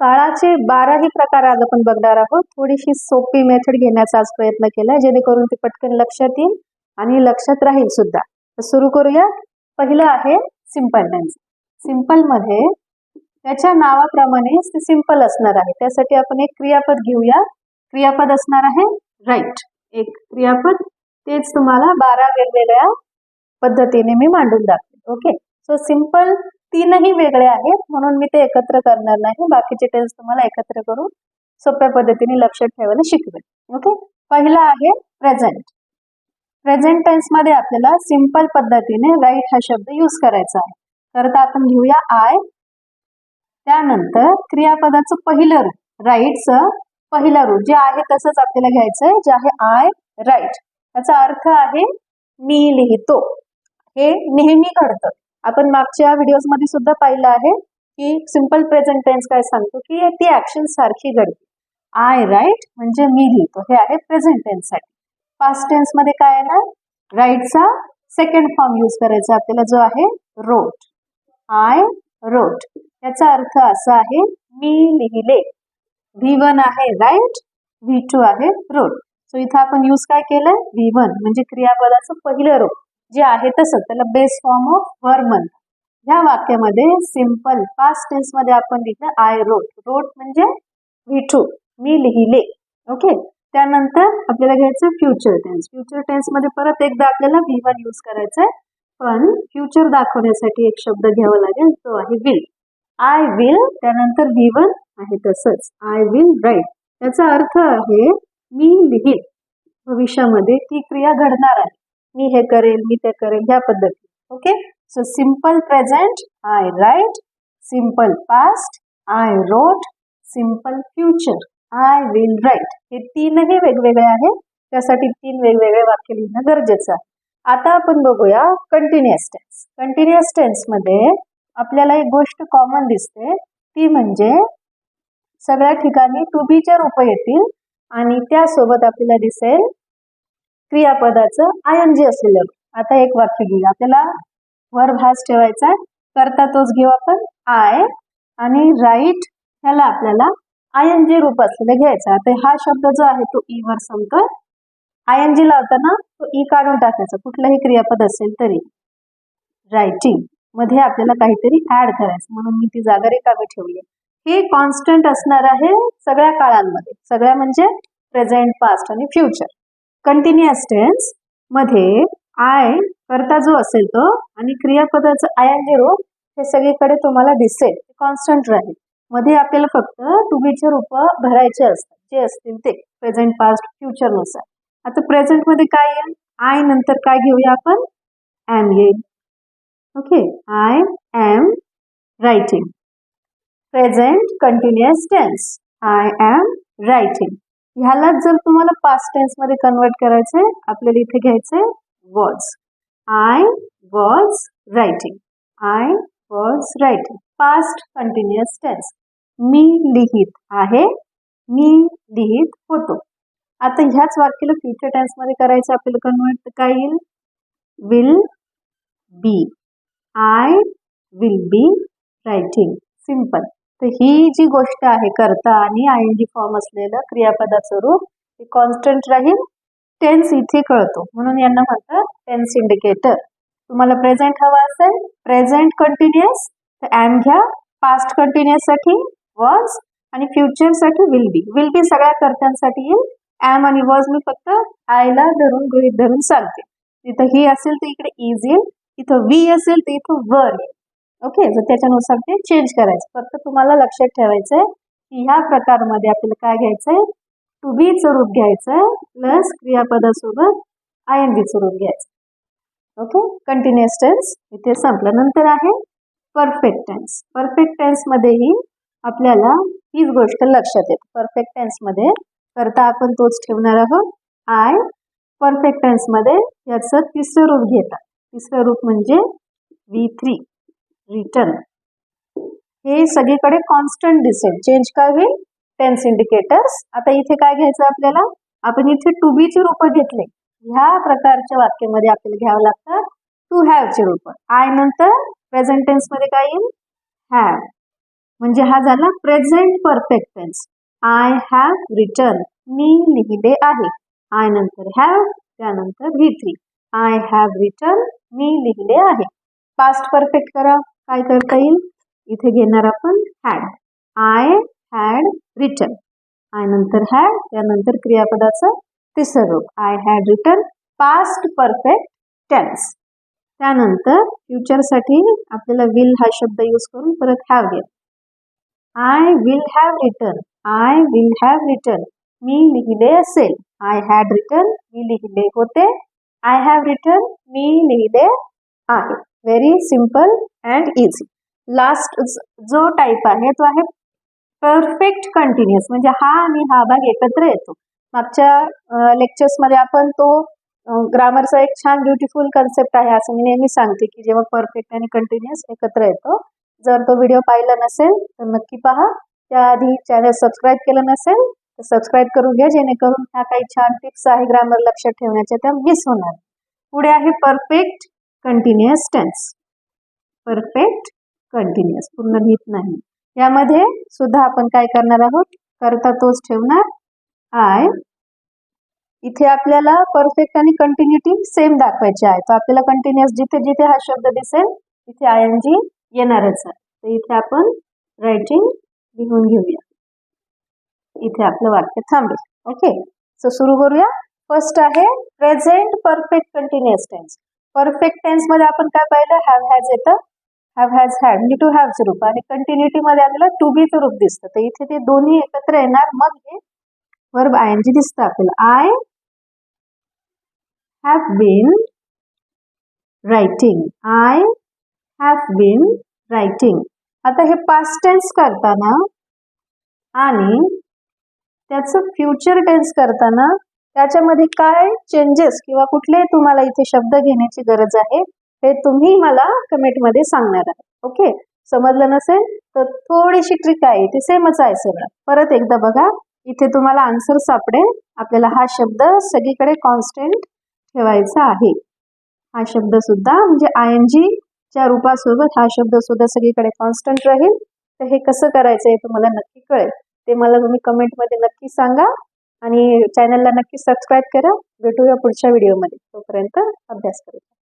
काळाचे बाराही प्रकार आज आपण बघणार आहोत. थोडीशी सोपी मेथड घेण्याचा आज प्रयत्न केला जेणेकरून ती पटकन लक्षात येईल आणि लक्षात राहील सुद्धा. तर सुरू करूया. पहिलं आहे सिंपल डान्स सिम्पलमध्ये त्याच्या नावाप्रमाणे ते सिंपल असणार आहे. त्यासाठी आपण एक क्रियापद घेऊया. क्रियापद असणार आहे राईट एक क्रियापद तेच तुम्हाला बारा वेगवेगळ्या पद्धतीने मी मांडून दाखवेल ओके सो सिंपल तीनही वेगळे आहेत म्हणून मी ते एकत्र करणार नाही. बाकीचे टेन्स तुम्हाला एकत्र करून सोप्या पद्धतीने लक्षात ठेवायला शिकवेल ओके पहिला आहे प्रेझेंट प्रेझेंट टेन्समध्ये आपल्याला सिंपल पद्धतीने राईट हा शब्द यूज करायचा आहे. तर आपण घेऊया आय त्यानंतर क्रियापदाचं पहिलं रूप राईटचं पहिलं रूप. जे आहे तसंच आपल्याला घ्यायचंय जे आहे आय राईट त्याचा अर्थ आहे मी लिहितो. हे नेहमी घडतं. आपण मागच्या व्हिडिओजमध्ये सुद्धा पाहिलं आहे की सिंपल प्रेझेंट टेन्स काय सांगतो की ती ऍक्शन सारखी घडते. आय राईट म्हणजे मी लिहितो. हे आहे प्रेझेंट टेन्ससाठी. पास्ट टेन्समध्ये काय आहे ना? राईटचा सेकंड फॉर्म यूज करायचा. आपल्याला जो आहे रोट आय रोट याचा अर्थ असा आहे मी लिहिले. व्ही वन आहे राईट व्ही टू आहे रोट सो इथं आपण यूज काय केलं? व्ही वन म्हणजे क्रियापदाचं पहिलं रोट जे आहे तसं त्याला बेस फॉर्म ऑफ वर ह्या वाक्यामध्ये सिंपल पास्ट टेन्समध्ये आपण लिहिलं आय रोट रोट म्हणजे विठू मी लिहिले. ओके त्यानंतर आपल्याला घ्यायचं फ्युचर टेन्स फ्युचर टेन्समध्ये परत एकदा आपल्याला व्ही वन यूज करायचं आहे पण फ्युचर दाखवण्यासाठी एक शब्द घ्यावा लागेल तो आहे विल आय विल त्यानंतर व्ही वन आहे तसंच. आय विल राईट त्याचा अर्थ आहे मी लिहिल भविष्यामध्ये ती क्रिया घडणार आहे. मी हे करेल मी ते करेल ह्या पद्धती. Okay so simple present I write simple past I wrote simple future I will write हे तीनही वेगवेगळे आहे. त्यासाठी तीन वेगवेगळे वाक्य लिहिणं गरजेचं आहे. आता आपण बघूया कंटिन्युअस टेन्स कंटिन्युअस टेन्समध्ये आपल्याला एक गोष्ट कॉमन दिसते. ती म्हणजे सगळ्या ठिकाणी टू बीच्या रूप येतील आणि त्यासोबत आपल्याला दिसेल क्रियापदाचं आय एन जी असलेलं आता एक वाक्य घेऊ आपल्याला वर भास ठेवायचा आहे. करता तोच घेऊ आपण. आय आणि राईट ह्याला आपल्याला आय एन जी रूप असलेलं घ्यायचं आता हा शब्द जो आहे तो ई वर संपतोय. आय एन जी लावताना तो ई काढून टाकायचा. कुठलंही क्रियापद असेल तरी. रायटिंगमध्ये आपल्याला काहीतरी ऍड करायचं. म्हणून मी ती जागा रिकामी ठेवली हे कॉन्स्टंट असणार आहे सगळ्या काळांमध्ये. सगळ्या म्हणजे प्रेझेंट पास्ट आणि फ्युचर कंटिन्युअस टेन्समध्ये आय करता जो असेल तो आणि क्रियापदाचं आय एन जी हे सगळीकडे तुम्हाला दिसेल. कॉन्स्टंट राहील. मध्ये आपल्याला फक्त टू बीचे रूप भरायचे असतात. जे असतील ते. प्रेझेंट पास्ट फ्युचरनुसार. आता प्रेझेंटमध्ये काय येईल? आय नंतर काय घेऊया आपण? एम येईल okay I am writing present continuous tense I am writing ह्यालाच जर तुम्हाला पास्ट टेन्समध्ये कन्वर्ट करायचंय आपल्याला इथे घ्यायचंय was I was writing I was writing past continuous tense मी लिहित आहे मी लिहित होतो. आता ह्याच वाक्याला फ्युचर टेन्समध्ये करायचं आपल्याला कन्वर्ट काय येईल? Will be I will be writing simple तर ही जी गोष्ट आहे करता आणि आय एन जी फॉर्म असलेलं क्रियापदाचं रूप हे कॉन्स्टंट राहील टेन्स इथे कळतो. म्हणून यांना म्हणतात टेन्स इंडिकेटर तुम्हाला प्रेझेंट हवा असेल प्रेझेंट कंटिन्युअस तर एम घ्या. पास्ट कंटिन्युअससाठी वॉज आणि फ्युचरसाठी विल बी विल बी सगळ्या कर्त्यांसाठी येईल. एम आणि वॉज मी फक्त आयला धरून गृहित धरून सांगते. तिथं ही असेल तर इकडे इज येईल. तिथं वी असेल तर इथं वर येईल. ओके तर त्याच्यानुसार ते चेंज करायचं. फक्त तुम्हाला लक्षात ठेवायचंय की ह्या प्रकारमध्ये आपल्याला काय घ्यायचंय? टू बीचं रूप घ्यायचंय प्लस क्रियापदासोबत आय एन बीचं रूप घ्यायचं ओके कंटिन्युअस टेन्स इथे संपल्यानंतर आहे. परफेक्ट टेन्स परफेक्ट टेन्समध्येही आपल्याला हीच गोष्ट लक्षात येते. परफेक्ट टेन्समध्ये करता आपण तोच ठेवणार आहोत. आय परफेक्ट टेन्समध्ये याचं तिसरं रूप घेतात तिसरं रूप म्हणजे वी थ्री रिटर्न हे सगळीकडे कॉन्स्टंट दिसेल. चेंज काय होईल? टेन्स इंडिकेटर्स आता इथे काय घ्यायचं आपल्याला? आपण इथे टू बीचे रूप घेतले. ह्या प्रकारच्या वाक्यामध्ये आपल्याला घ्यावं लागतं. टू हॅवचे रूप. आय नंतर प्रेझेंट टेन्समध्ये काय येईल? हॅव म्हणजे हा झाला present perfect tense I have written मी लिहिले आहे. आय नंतर हॅव त्यानंतर V three I have written मी लिहिले आहे. पास्ट परफेक्ट करा. काय करता येईल? इथे घेणार आपण had I had written I नंतर हॅड त्यानंतर क्रियापदाचं तिसरं रूप. I had written past perfect tense त्यानंतर फ्युचरसाठी आपल्याला विल हा शब्द यूज करून परत हॅव घ्या I will have written I will have written मी लिहिले असेल. आय हॅड रिटर्न मी लिहिले होते. आय हॅव रिटर्न मी लिहिले आहे. Very simple and easy last जो टाईप आहे तो आहे परफेक्ट कंटिन्युअस म्हणजे हा आणि हा भाग एकत्र येतो. मागच्या लेक्चर्समध्ये आपण तो ग्रामरचा एक छान ब्युटिफुल कन्सेप्ट आहे असं मी नेहमी सांगते की जेव्हा परफेक्ट आणि कंटिन्युअस एकत्र येतो जर तो व्हिडिओ पाहिला नसेल तर नक्की पहा. त्याआधी चॅनल सबस्क्राईब केलं नसेल तर सबस्क्राईब करून घ्या जेणेकरून ह्या काही छान टिप्स आहे ग्रामर लक्षात ठेवण्याच्या त्या मिस होणार. पुढे आहे perfect continuous tense perfect continuous पूर्ण लिहित नाही. यामध्ये सुद्धा आपण काय करणार आहोत? करता तोच ठेवणार. आय इथे आपल्याला परफेक्ट आणि कंटिन्युटी सेम दाखवायची आहे. तर आपल्याला कंटिन्युअस जिथे जिथे हा शब्द दिसेल तिथे आय एन जी येणारच आहे. तर इथे आपण रायटिंग लिहून घेऊया. इथे आपलं वाक्य थांबेल. ओके सो सुरू करूया. फर्स्ट आहे present perfect continuous tense perfect टेन्समध्ये आपण काय पाहिलं? हॅव हॅज येतं. हॅव हॅज हॅड म्हणजे टू हॅवचं रूप. आणि कंटिन्युटी मध्ये आपल्याला टू बीचं रूप दिसतं. तर इथे ते दोन्ही एकत्र येणार. मग हे वर्ब आय एन जी दिसतं आपल्याला. I have been writing I have been writing आता हे पास्ट टेन्स करताना आणि त्याचं फ्युचर टेन्स करताना त्याच्यामध्ये काय चेंजेस किंवा कुठले तुम्हाला इथे शब्द घेण्याची गरज आहे हे तुम्ही मला कमेंटमध्ये सांगणार आहे. ओके समजलं नसेल? तर थोडीशी ट्रिक आहे. ती सेमच आहे सगळं. परत एकदा बघा. इथे तुम्हाला आन्सर सापडेल. आपल्याला हा शब्द सगळीकडे कॉन्स्टंट ठेवायचा आहे. हा शब्द सुद्धा म्हणजे आय एन जीच्या रूपासोबत हा शब्द सुद्धा सगळीकडे कॉन्स्टंट राहील. तर हे कसं करायचं हे तुम्हाला नक्की कळेल. ते मला तुम्ही कमेंटमध्ये नक्की सांगा. आणि चॅनलला नक्की सबस्क्राईब करा. भेटूया पुढच्या व्हिडिओमध्ये तोपर्यंत अभ्यास करूया